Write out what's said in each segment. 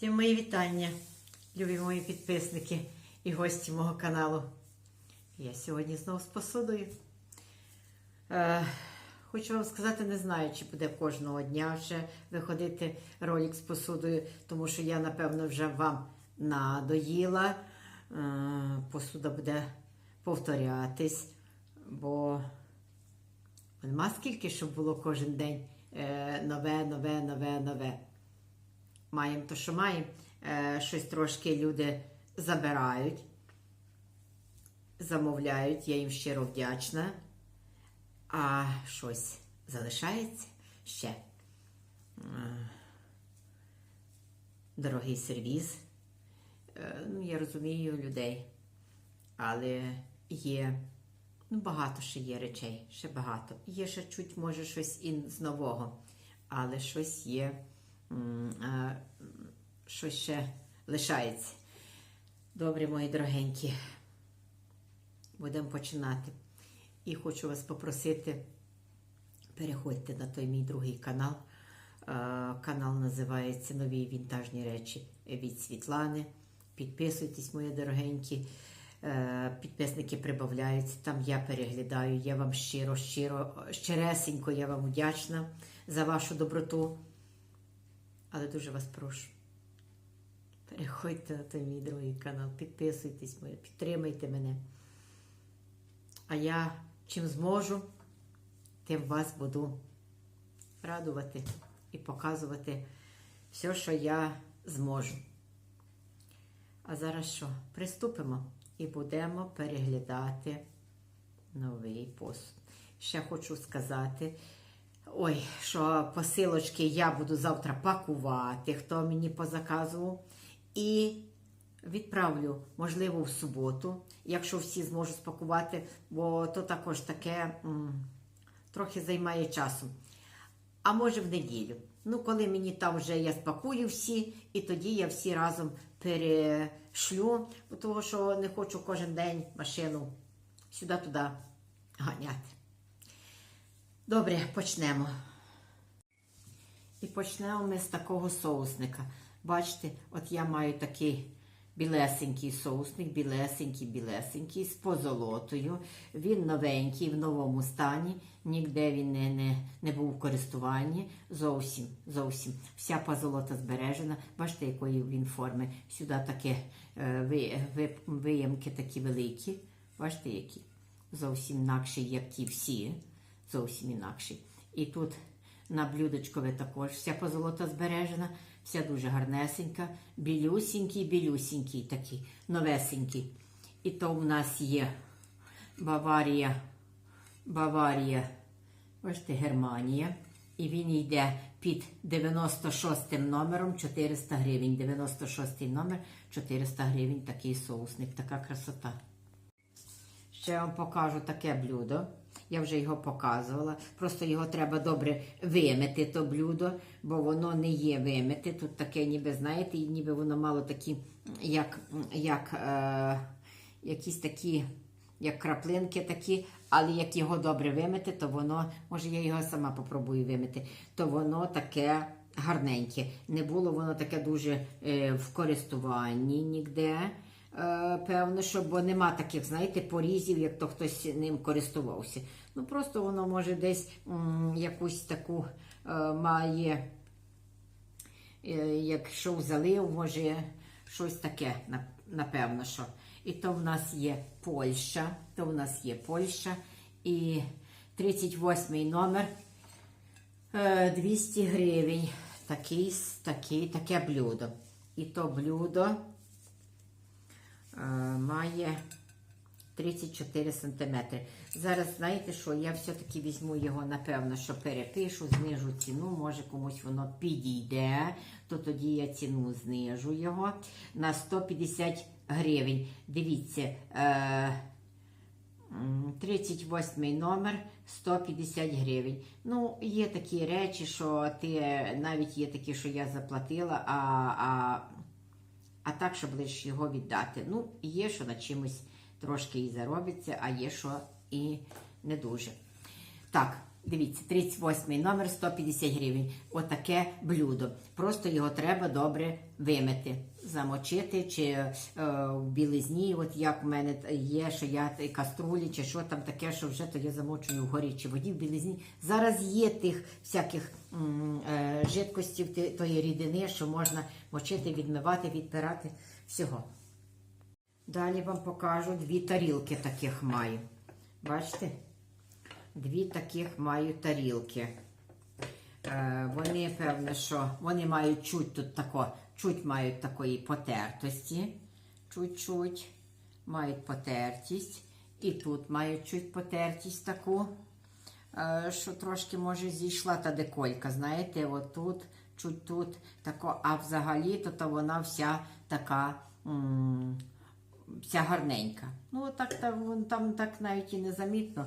Всім мої вітання, любі мої підписники і гості мого каналу. Я сьогодні знову з посудою. Е, хочу вам сказати, не знаю, чи буде кожного дня вже виходити ролик з посудою, тому що я, напевно, вже вам надоїла. Е, посуда буде повторятись, бо нема скільки, щоб було кожен день е, нове, нове, нове, нове маємо то, що маємо. Е, щось трошки люди забирають, замовляють, я їм щиро вдячна. А щось залишається ще. Е, Дорогий сервіз. Е, Ну, я розумію людей, але є ну, багато ще є речей, ще багато. Є ще чуть, може, щось з нового, але щось є щось ще лишається. Добре, мої дорогенькі, будемо починати. І хочу вас попросити, переходьте на той мій другий канал. Канал називається Нові вінтажні речі від Світлани. Підписуйтесь, мої дорогенькі. Е, Підписники прибавляються, там я переглядаю. Я вам щиро, щиро, щиресенько, я вам вдячна за вашу доброту. Але дуже вас прошу. Переходьте на той мій другий канал, підписуйтесь, підтримайте мене. А я чим зможу, тим вас буду радувати і показувати все, що я зможу. А зараз що? Приступимо і будемо переглядати новий посуд. Ще хочу сказати. Ой, що посилочки я буду завтра пакувати, хто мені позаказував. І відправлю, можливо, в суботу, якщо всі зможуть спакувати, бо то також таке трохи займає часу. А може в неділю. Ну, коли мені там вже я спакую всі, і тоді я всі разом перешлю, того що не хочу кожен день машину сюди-туди ганяти. Добре, почнемо. І почнемо ми з такого соусника. Бачите, от я маю такий білесенький соусник, білесенький, білесенький, з позолотою. Він новенький, в новому стані. Ніде він не, не, не був в користуванні. Зовсім, зовсім. Вся позолота збережена. Бачите, якої він форми. Сюди таке е, ви, ви, виємки такі великі. Бачите, які? Зовсім інакші, як ті всі зовсім інакший. І тут на блюдечкове також вся позолота збережена, вся дуже гарнесенька, білюсінький, білюсінький такий, новесенький. І то в нас є Баварія, Баварія, бачите, Германія. І він йде під 96 номером 400 гривень. 96 номер 400 гривень, такий соусник, така красота. Ще вам покажу таке блюдо. Я вже його показувала. Просто його треба добре вимити, то блюдо, бо воно не є вимите. Тут таке, ніби, знаєте, ніби воно мало такі, як, як е, якісь такі, як краплинки такі, але як його добре вимити, то воно, може я його сама попробую вимити, то воно таке гарненьке. Не було воно таке дуже е, в користуванні ніде. Е, Певно, що нема таких, знаєте, порізів, як то хтось ним користувався. Ну просто воно може десь якусь таку е, має, е, якщо залив, може щось таке, напевно, що. І то в нас є Польща, то в нас є Польща і 38-й номер е, 200 гривень. Такий, такий, таке блюдо. І то блюдо має 34 см. Зараз, знаєте що, я все-таки візьму його, напевно, що перепишу, знижу ціну, може комусь воно підійде, то тоді я ціну знижу його на 150 гривень. Дивіться, е, м, 38 номер 150 гривень. Ну, є такі речі, що ти навіть є такі, що я заплатила, а, а а так, щоб лише його віддати. Ну, є, що на чимось трошки і заробиться, а є, що і не дуже. Так, Дивіться, 38 номер 150 гривень. Отаке блюдо. Просто його треба добре вимити, замочити чи е, в білизні. От як в мене є, що я каструлі, чи що там таке, що вже то я замочую в горячій воді в білизні. Зараз є тих всяких е, жидкостів, тої рідини, що можна мочити, відмивати, відпирати всього. Далі вам покажу дві тарілки таких маю. Бачите? Дві таких маю тарілки. Е, вони, певне, що вони мають чуть тут тако, чуть мають такої потертості. Чуть-чуть мають потертість. І тут мають чуть потертість таку, е, що трошки може зійшла та деколька. Знаєте, от тут, чуть тут тако, а взагалі то, вона вся така. вся гарненька. Ну, так там, там так навіть і не замітно,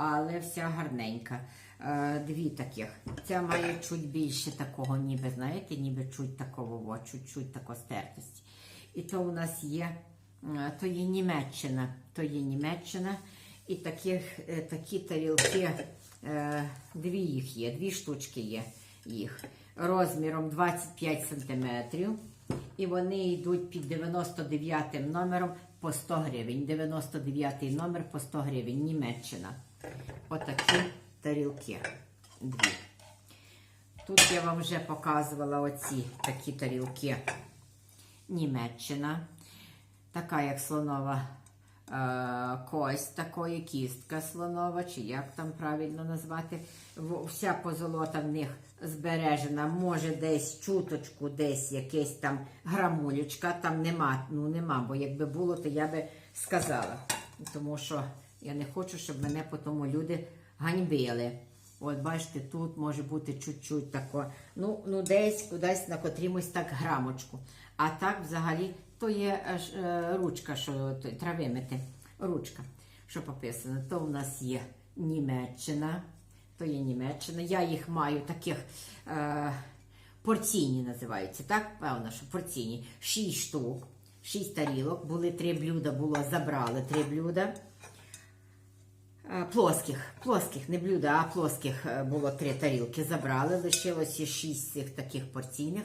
але вся гарненька. Е, дві таких. Ця має чуть більше такого, ніби, знаєте, ніби чуть такого, чуть-чуть такого стертості. І то у нас є, то є Німеччина, то є Німеччина. І таких, е, такі тарілки, е, дві їх є, дві штучки є їх. Розміром 25 сантиметрів. І вони йдуть під 99 номером по 100 гривень. 99 номер по 100 гривень. Німеччина. Отакі тарілки. Дві. Тут я вам вже показувала оці такі тарілки. Німеччина. Така, як слонова е, кость, такої кістка слонова, чи як там правильно назвати. Вся позолота в них збережена. Може десь чуточку, десь якесь там грамулечка, там нема, ну нема, бо якби було, то я би сказала. Тому що я не хочу, щоб мене потім люди ганьбили. От бачите, тут може бути чуть-чуть тако. Ну, ну десь кудись на котрімось так грамочку. А так взагалі то є аж, е, ручка, що т- треба вимити. Ручка, що пописано. То в нас є Німеччина. То є Німеччина. Я їх маю таких е, порційні називаються, так? Певно, що порційні. Шість штук, шість тарілок. Були три блюда, було забрали три блюда. Е, Плоских, плоских, не блюда, а плоских е, було три тарілки. Забрали, лишилося шість цих таких порційних.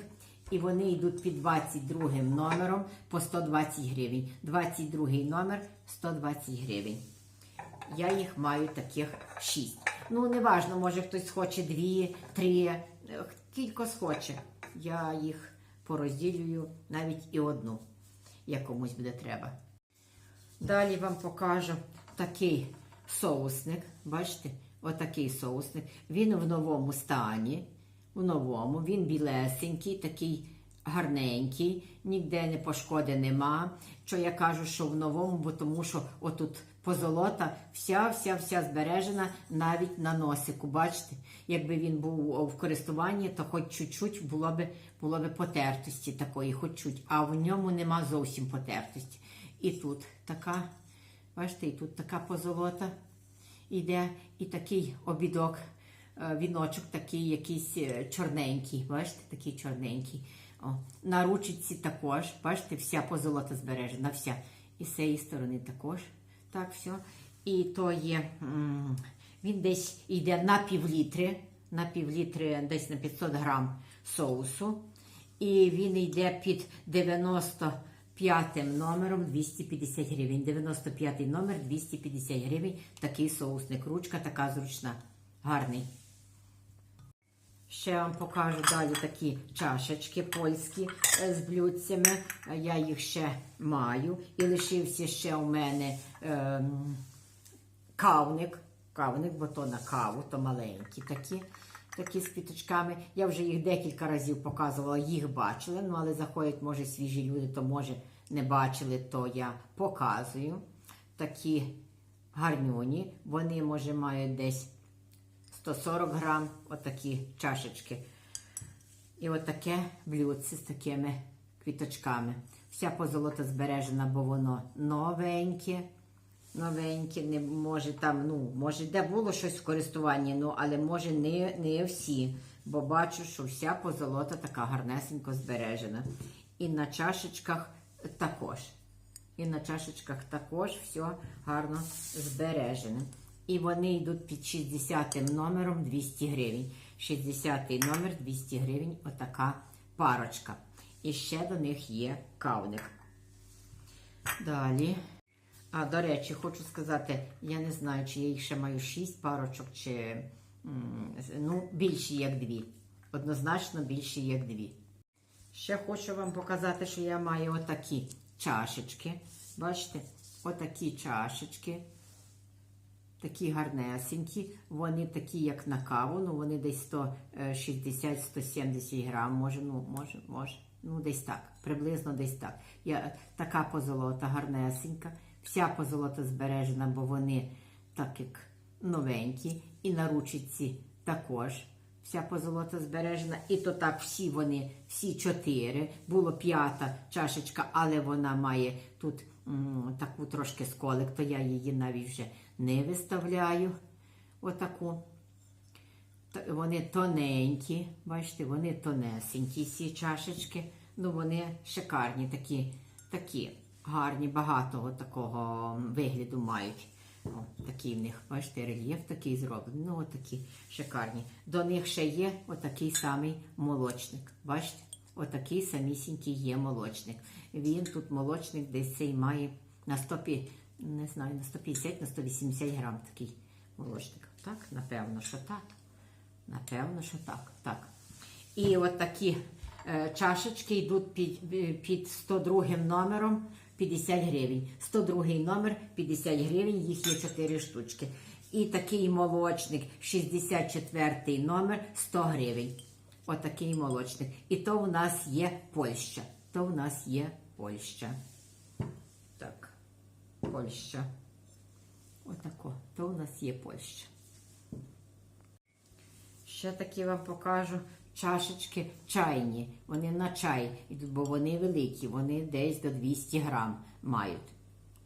І вони йдуть під 22 номером по 120 гривень. 22 номер 120 гривень. Я їх маю таких шість. Ну, не важно, може хтось хоче дві, три, е, кілько схоче. Я їх порозділюю навіть і одну, як комусь буде треба. Далі вам покажу такий соусник. Бачите, отакий соусник. Він в новому стані. В новому, він білесенький, такий гарненький, ніде не пошкоди нема. Що я кажу, що в новому, бо тому що отут позолота вся, вся, вся збережена навіть на носику. Бачите, якби він був в користуванні, то хоч чуть-чуть було би, було би потертості такої, хоч чуть, а в ньому нема зовсім потертості. І тут така, бачите, і тут така позолота іде, і такий обідок, е, віночок такий якийсь е, чорненький. Бачите, такий чорненький. О, на ручці також, бачите, вся позолота збережена, вся. І з цієї сторони також. Так, все. І то є, він десь йде на півлітри, на півлітри, десь на 500 грам соусу. І він йде під 95 номером 250 гривень. 95 номер 250 гривень. Такий соусник. Ручка така зручна. Гарний. Ще вам покажу далі такі чашечки польські е, з блюдцями. Е, Я їх ще маю. І лишився ще у мене ем, кавник. Кавник, бо то на каву, то маленькі такі, такі з квіточками. Я вже їх декілька разів показувала, їх бачили. Ну, але заходять, може, свіжі люди, то може не бачили, то я показую. Такі гарнюні. Вони, може, мають десь 140 грам, отакі чашечки. І отаке блюдце з такими квіточками. Вся позолота збережена, бо воно новеньке. Новеньке, не може там, ну, може, де було щось в користуванні, ну, але може не, не всі. Бо бачу, що вся позолота така гарнесенько збережена. І на чашечках також. І на чашечках також все гарно збережене. І вони йдуть під 60 номером 200 гривень. 60 номер 200 гривень, отака парочка. І ще до них є кавник. Далі. А, до речі, хочу сказати, я не знаю, чи я їх ще маю 6 парочок, чи ну, більші, як дві. Однозначно більші, як дві. Ще хочу вам показати, що я маю отакі чашечки. Бачите? Отакі чашечки. Такі гарнесенькі. Вони такі, як на каву, ну вони десь 160-170 грам, може, ну, може, може. Ну, десь так, приблизно десь так. Я, така позолота гарнесенька. Вся позолота збережена, бо вони так як новенькі. І на ручці також вся позолота збережена. І то так всі вони, всі чотири. Було п'ята чашечка, але вона має тут м, таку трошки сколик, то я її навіть вже не виставляю. Отаку. Вони тоненькі, бачите, вони тонесенькі, ці чашечки. Ну, вони шикарні, такі, такі гарні, багатого такого вигляду мають. О, такий в них, бачите, рельєф такий зроблений. Ну, отакі шикарні. До них ще є отакий самий молочник. Бачите? Отакий самісінький є молочник. Він тут молочник десь цей має на 100, пі- не знаю, на 150, на 180 грам такий молочник. Так, напевно, що так. Напевно, що так. так. І от такі е, чашечки йдуть під, е, під 102 номером 50 гривень. 102 номер 50 гривень, їх є 4 штучки. І такий молочник 64 номер 100 гривень. Отакий молочник. І то у нас є Польща. То у нас є Польща. Так, Польща. Отако. То у нас є Польща. Ще такі вам покажу чашечки чайні. Вони на чай йдуть, бо вони великі, вони десь до 200 грам мають.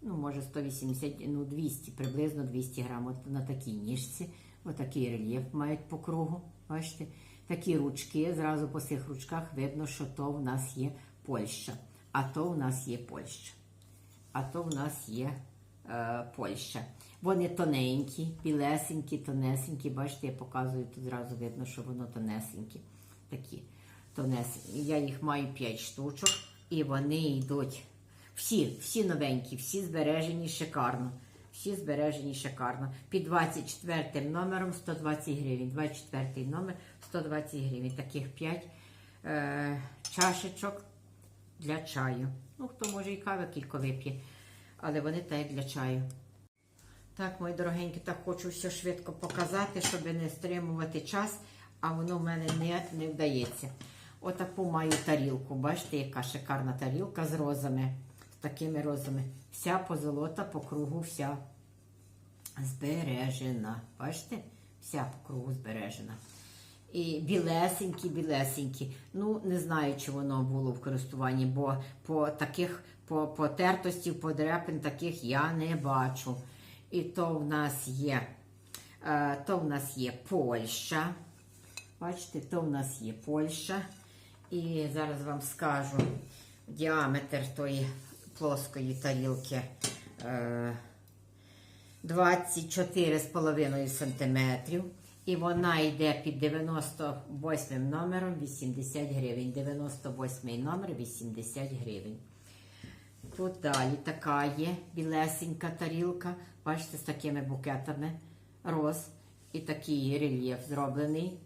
Ну, може 180, ну 200, приблизно 200 грам. От на такій ніжці. Отакий рельєф мають по кругу. Бачите? Такі ручки, зразу по цих ручках видно, що то в нас є Польща. А то в нас є Польща. А то в нас є е, Польща. Вони тоненькі, білесенькі, тонесенькі. Бачите, я показую, тут зразу видно, що воно тонесенькі. Такі тонесенькі. Я їх маю 5 штучок, і вони йдуть. Всі, всі новенькі, всі збережені шикарно. Всі збережені шикарно. Під 24 номером 120 гривень. 24 номер 120 гривень. Таких 5 е, чашечок для чаю. Ну, хто може і кави кілька вип'є, але вони як для чаю. Так, мої дорогенькі, так хочу все швидко показати, щоб не стримувати час, а воно в мене не, не вдається. Отаку маю тарілку. Бачите, яка шикарна тарілка з розами, з такими розами. Вся позолота по кругу, вся збережена. Бачите? Вся по кругу збережена. І білесенькі, білесенькі. Ну, не знаю, чи воно було в користуванні, бо по таких, по потертості, подряпин таких я не бачу. І то в нас є, е, то в нас є Польща. Бачите, то в нас є Польща. І зараз вам скажу діаметр тої плоскої тарілки. Е, 24,5 см. І вона йде під 98 номером 80 гривень. 98 номер 80 гривень. Тут далі така є білесенька тарілка. Бачите, з такими букетами роз. І такий рельєф зроблений.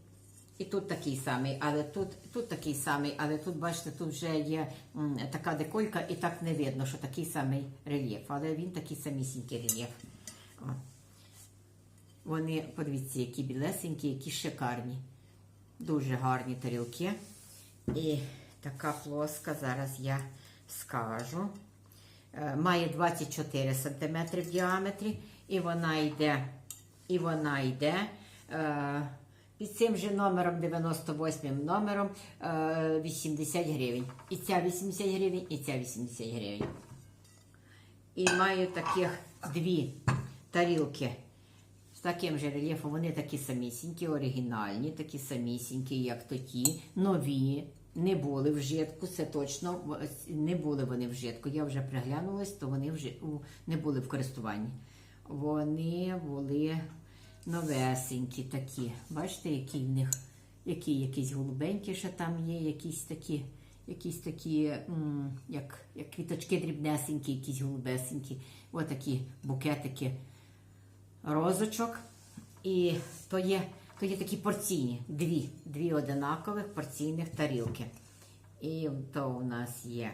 І тут такий самий, але тут, тут такий самий, але тут, бачите, тут вже є м, така деколька, і так не видно, що такий самий рельєф. Але він такий самісінький рельєф. О. Вони, подивіться, які білесенькі, які шикарні. Дуже гарні тарілки. І така плоска, зараз я скажу. Е, Має 24 см в діаметрі, і вона йде, і вона йде е, під цим же номером, 98 номером, е, 80 гривень. І ця 80 гривень, і ця 80 гривень. І маю таких дві тарілки таким же рельєфом. Вони такі самісінькі, оригінальні, такі самісінькі, як тоді, нові. Не були в житку, це точно не були вони в житку. Я вже приглянулась, то вони вже не були в користуванні. вони були новесенькі такі. Бачите, які в них, які якісь голубенькі ще там є, якісь такі, якісь такі, як, квіточки дрібнесенькі, якісь голубесенькі. Ось такі букетики розочок. І то є, то є такі порційні, дві, дві одинакових порційних тарілки. І то у нас є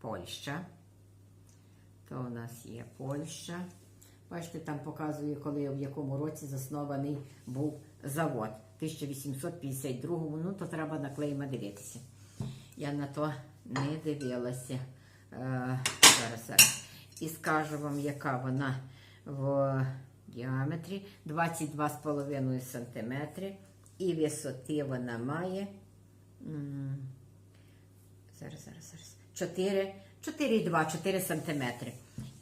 Польща. То у нас є Польща. Бачите, там показує, коли в якому році заснований був завод. В 1852 ну то треба на клейма дивитися. Я на то не дивилася. Е, зараз, зараз. І скажу вам, яка вона в діаметрі 22,5 см. І висоти вона має. Зараз, зараз, зараз. 4, 4,2, 4 см.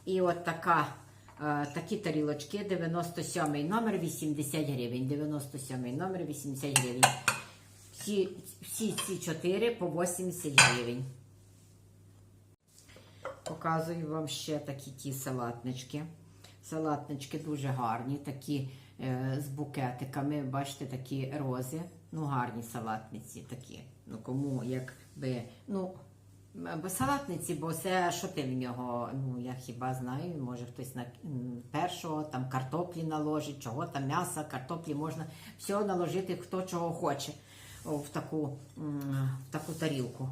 І от така, е, такі тарілочки, 97 номер, 80 гривень. 97 номер, 80 гривень. Всі, всі ці 4 по 80 гривень. Показую вам ще такі ті салатнички. Салатнички дуже гарні, такі е, з букетиками. Бачите, такі рози. Ну, гарні салатниці такі. Ну, кому якби. Ну, салатниці, бо це що ти в нього? Ну, я хіба знаю, може хтось на першого там картоплі наложить, чого там м'яса, картоплі можна все наложити, хто чого хоче в таку, в таку тарілку.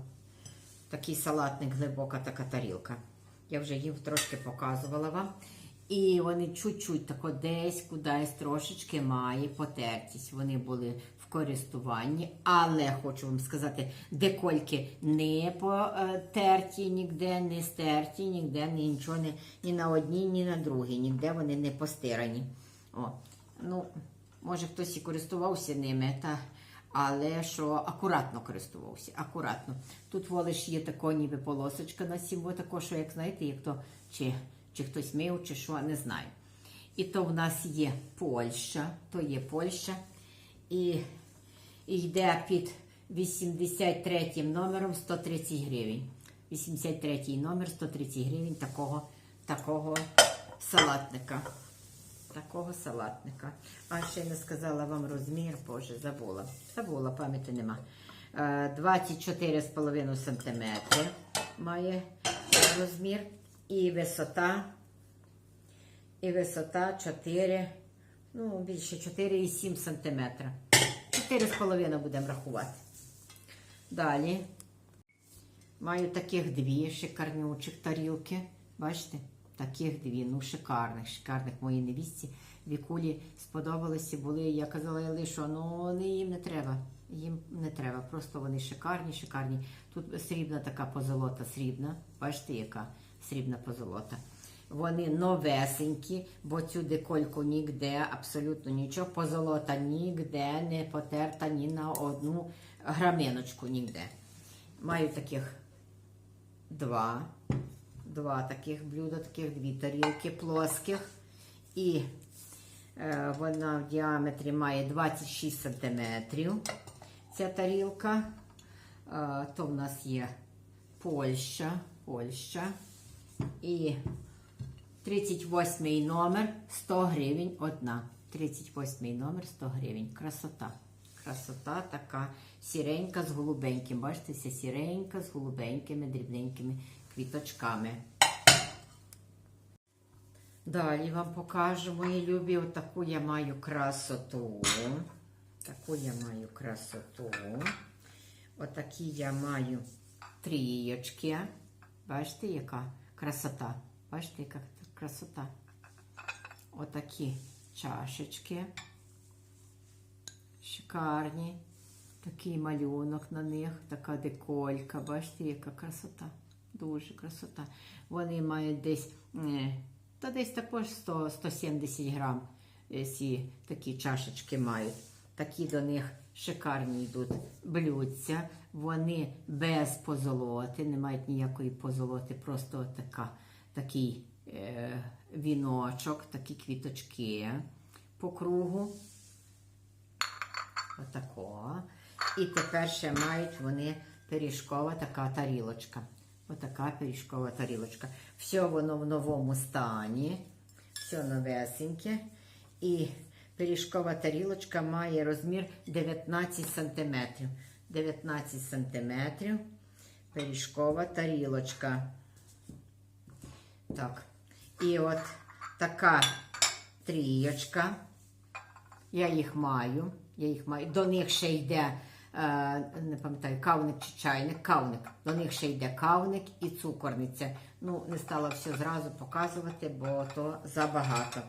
Такий салатник, глибока така тарілка. Я вже їм трошки показувала вам. І вони чуть-чуть тако десь кудись трошечки має потертість. Вони були в користуванні, але хочу вам сказати, декольки не потерті, ніде не стерті, ніде ні, нічого не, ні на одній, ні на другій, ніде вони не постирані. О, ну, може хтось і користувався ними, та, але що акуратно користувався. Акуратно. Тут волиш є тако, ніби полосочка на сім, бо тако, що як знаєте, як то чи, чи хтось мив, чи що, не знаю. І то в нас є Польща, то є Польща. І, йде під 83 номером 130 гривень. 83 номер 130 гривень такого, такого салатника. Такого салатника. А ще не сказала вам розмір, боже, забула. Забула, пам'яті нема. Е, 24,5 см має розмір. І висота. І висота 4, ну, більше 4,7 см. 4,5 будемо рахувати. Далі. Маю таких дві шикарнючих тарілки. Бачите? Таких дві, ну шикарних, шикарних моїй невістці. Вікулі сподобалися, були. Я казала, Ели, що ну їм не треба. Їм не треба. Просто вони шикарні, шикарні. Тут срібна така позолота, срібна. Бачите, яка срібна позолота. Вони новесенькі, бо цю декольку ніде, абсолютно нічого. Позолота ніде не потерта ні на одну граминочку ніде. Маю таких два. Два таких блюда, таких дві тарілки плоских. І е, вона в діаметрі має 26 см. Ця тарілка. Е, то в нас є Польща. Польща. І 38 номер 100 гривень одна. 38 номер 100 гривень. Красота. Красота така сіренька з голубеньким. Бачите, ця сіренька з голубенькими дрібненькими квіточками. Далі вам покажу, мої любі, отаку я маю красоту. Таку я маю красоту. Отакі я маю трієчки. Бачите, яка красота? Бачите, яка красота? Отакі чашечки. Шикарні. Такий малюнок на них, така деколька. Бачите, яка красота. Дуже красота. Вони мають десь, е, та десь також 100, 170 грам е, ці такі чашечки мають. Такі до них шикарні йдуть блюдця. Вони без позолоти, не мають ніякої позолоти, просто така, такий е, віночок, такі квіточки по кругу. Отако. І тепер ще мають вони пиріжкова така тарілочка. Отака пиріжкова тарілочка. Все воно в новому стані. Все новесеньке. І пиріжкова тарілочка має розмір 19 см. 19 см. Пиріжкова тарілочка. Так. І от така трієчка. Я їх маю. Я їх маю. До них ще йде, е, не пам'ятаю, кавник чи чайник, кавник. До них ще йде кавник і цукорниця. Ну, не стала все зразу показувати, бо то забагато.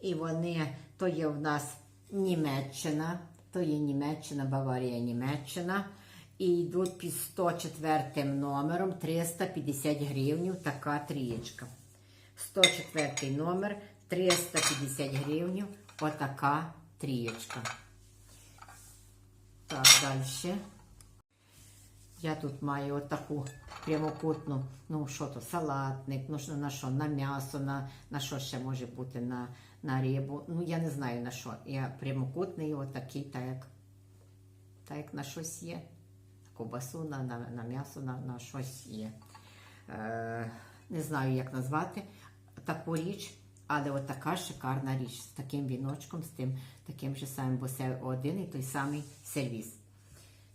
І вони, то є в нас Німеччина, то є Німеччина, Баварія, Німеччина. І йдуть під 104 номером 350 гривень така трієчка. 104 номер 350 гривень. Отака трієчка. Так, далі. Я тут маю отаку прямокутну, ну що то, салатник, ну на що, на м'ясо, на, на що ще може бути, на, на рибу. Ну, я не знаю на що. Я прямокутний, отакий, так як, так як на щось є. Ковбасу, на, на, на м'ясо, на, на щось є. Е, не знаю, як назвати таку річ, але от така шикарна річ з таким віночком, з тим таким же самим, бо це один і той самий сервіс.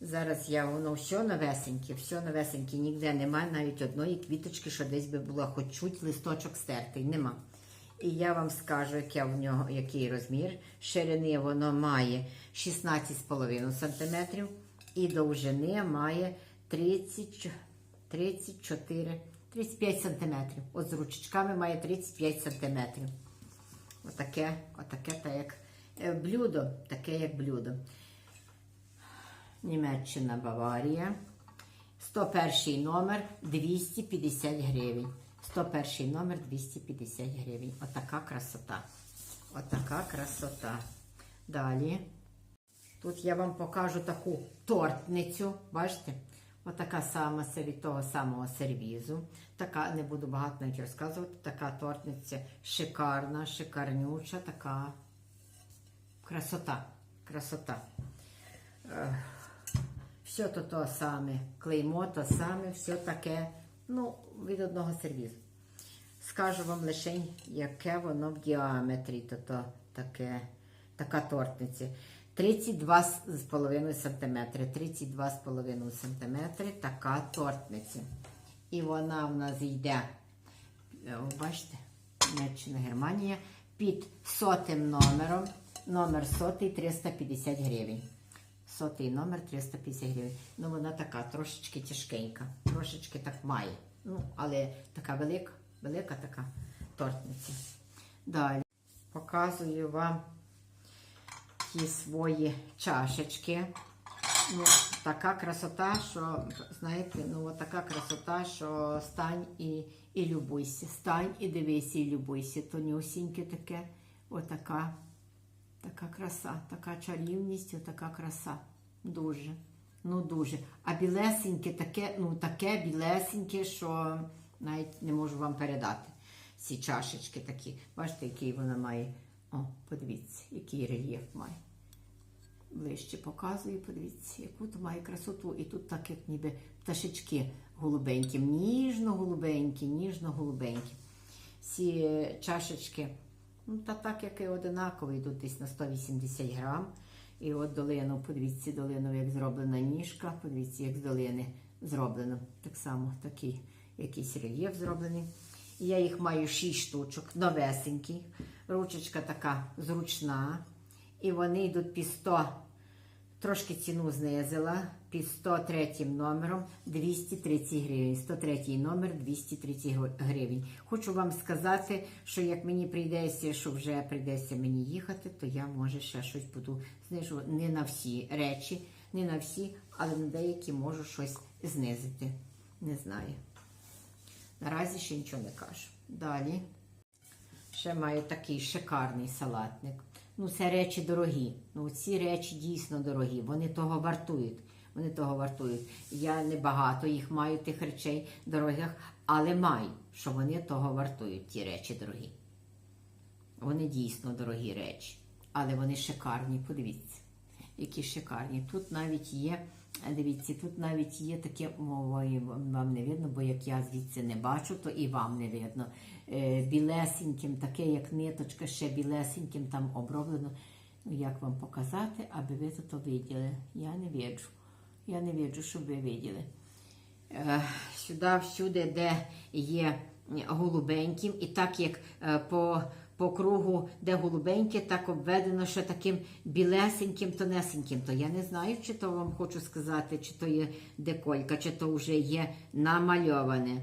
Зараз я воно все новесеньке, все новесеньке, ніде немає навіть одної квіточки, що десь би була хоч чуть листочок стертий, нема. І я вам скажу, яке в нього, який розмір. Ширини воно має 16,5 см і довжини має 30, 34, 35 см. От з ручечками має 35 см. Отаке, отаке та як е, блюдо, таке як блюдо. Німеччина, Баварія. 101 номер 250 гривень. 101 номер 250 гривень. Отака красота. Отака красота. Далі. Тут я вам покажу таку тортницю. Бачите? Отака сама від того самого сервізу. Така, не буду багато навіть розказувати. Така тортниця шикарна, шикарнюча, така красота. Красота. Е, все то то саме, клеймо то саме, все таке, ну, від одного сервізу. Скажу вам лише, яке воно в діаметрі, то, то таке, така тортниця. 32,5 см. 32,5 см така тортниця. І вона в нас йде, е, бачите, Німеччина, Германія, під сотим номером. Номер сотий 350 гривень. Сотий номер 350 гривень. Ну, вона така трошечки тяжкенька. Трошечки так має. Ну, але така велика, велика така тортниця. Далі показую вам ті свої чашечки. Ну, така красота, що, знаєте, ну така красота, що стань і, і любуйся. Стань і дивися, і любуйся. Тонюсіньке таке, отака. Така краса, така чарівність, така краса. Дуже. Ну дуже. А білесеньке таке, ну таке білесеньке, що навіть не можу вам передати. Ці чашечки такі. Бачите, який вона має. О, подивіться, який рельєф має. Ближче показую, подивіться, яку то має красоту. І тут так, як ніби пташечки голубенькі, ніжно-голубенькі, ніжно-голубенькі. Ці чашечки. Ну, та так, як і одинаково, йдуть десь на 180 грам. І от долину, подивіться, долину, як зроблена ніжка, подивіться, як з долини зроблено. Так само такий якийсь рельєф зроблений. Я їх маю 6 штучок, новесенькі. Ручечка така зручна. І вони йдуть під 100, трошки ціну знизила, під 103 номером 230 гривень. 103 номер 230 гривень. Хочу вам сказати, що як мені прийдеться, що вже прийдеться мені їхати, то я може ще щось буду знижувати. Не на всі речі, не на всі, але на деякі можу щось знизити. Не знаю. Наразі ще нічого не кажу. Далі. Ще маю такий шикарний салатник. Ну, це речі дорогі. Ну, ці речі дійсно дорогі. Вони того вартують. Вони того вартують. Я не багато їх маю, тих речей дорогих, але маю, що вони того вартують, ті речі дорогі. Вони дійсно дорогі речі. Але вони шикарні, подивіться, які шикарні. Тут навіть є Дивіться, тут навіть є таке мовою, вам не видно, бо як я звідси не бачу, то і вам не видно. Е, білесеньким, таке як ниточка, ще білесеньким там оброблено. Ну, як вам показати, аби ви то виділи? Я не виджу. Я не виджу, щоб ви виділи. Е, Сюди, всюди, де є голубеньким, і так як е, по, по кругу, де голубеньке, так обведено ще таким білесеньким, тонесеньким. То я не знаю, чи то вам хочу сказати, чи то є деколька, чи то вже є намальоване.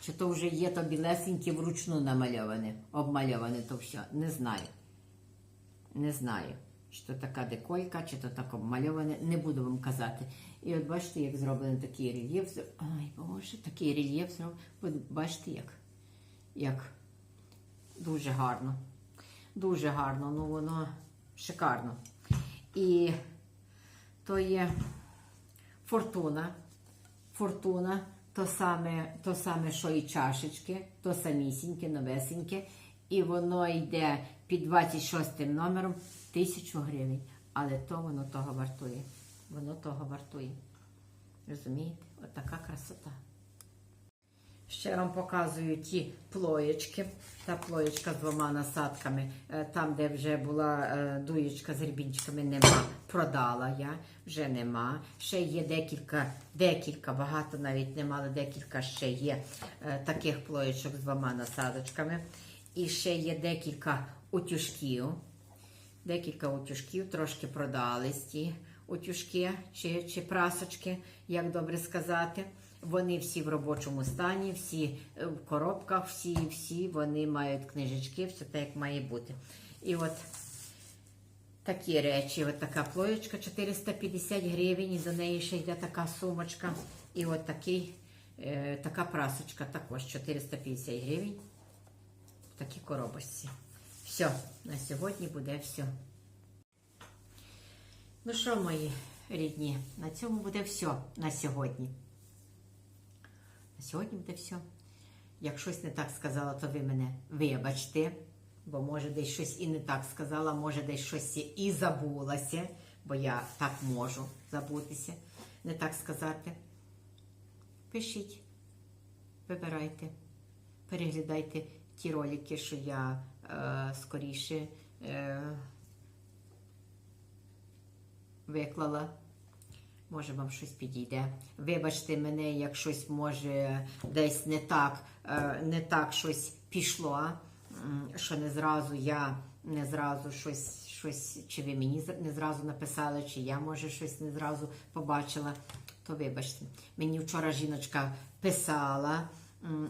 Чи то вже є то білесеньке вручну намальоване, обмальоване то все. Не знаю. Не знаю, чи то така деколька, чи то так обмальоване, не буду вам казати. І от бачите, як зроблений такий рельєф. Ай, боже, такий рельєф зроблений. Бачите, як? як? Дуже гарно. Дуже гарно, ну воно шикарно. І то є фортуна. Фортуна, то саме, то саме, що і чашечки, то самісіньке, новесеньке. І воно йде під 26 номером тисячу гривень. Але то воно того вартує. Воно того вартує. Розумієте? От така красота. Ще вам показую ті плоєчки. Та плоєчка з двома насадками. Е, Там, де вже була е, дуєчка з грібінчиками, нема. Продала я, вже нема. Ще є декілька, декілька, багато навіть нема, але декілька ще є е, таких плоєчок з двома насадочками. І ще є декілька утюжків. Декілька утюжків, трошки продались ті утюжки чи, чи прасочки, як добре сказати. Вони всі в робочому стані, всі е, в коробках, всі, всі вони мають книжечки, все так, як має бути. І от такі речі, от така плоєчка 450 гривень, і до неї ще йде така сумочка. І от такий, е, така прасочка також 450 гривень. В такій коробочці. Все, на сьогодні буде все. Ну що, мої рідні, на цьому буде все на сьогодні. Сьогодні буде все. Як щось не так сказала, то ви мене вибачте, бо може десь щось і не так сказала, може десь щось і забулася, бо я так можу забутися, не так сказати. Пишіть, вибирайте, переглядайте ті ролики, що я е, скоріше е, виклала. Може, вам щось підійде. Вибачте мене, як щось може десь не так, е, не так щось пішло, що не зразу я не зразу щось, щось, чи ви мені не зразу написали, чи я може щось не зразу побачила. То вибачте. Мені вчора жіночка писала,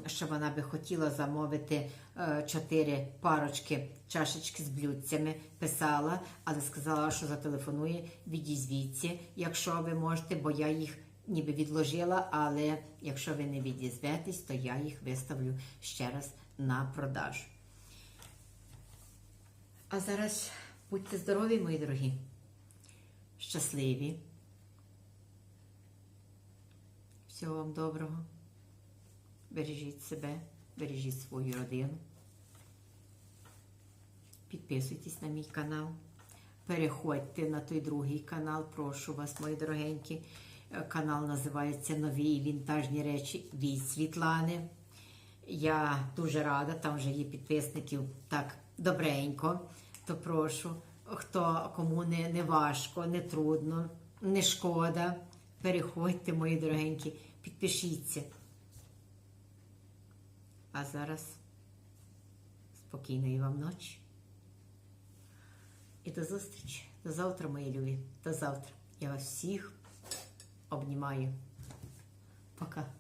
що вона би хотіла замовити е, чотири парочки чашечки з блюдцями. Писала, але сказала, що зателефонує, відізвіться, якщо ви можете, бо я їх ніби відложила, але якщо ви не відізветесь, то я їх виставлю ще раз на продаж. А зараз будьте здорові, мої дорогі, щасливі. Всього вам доброго. Бережіть себе, бережіть свою родину. Підписуйтесь на мій канал. Переходьте на той другий канал, прошу вас, мої дорогенькі. Е, Канал називається Нові вінтажні речі від Світлани. Я дуже рада, там вже є підписників так добренько. То прошу, хто кому не, не важко, не трудно, не шкода. Переходьте, мої дорогенькі, підпишіться. А зараз спокійної вам ночі. І до зустрічі. До завтра, мої любі. До завтра. Я вас всіх обнімаю. Пока.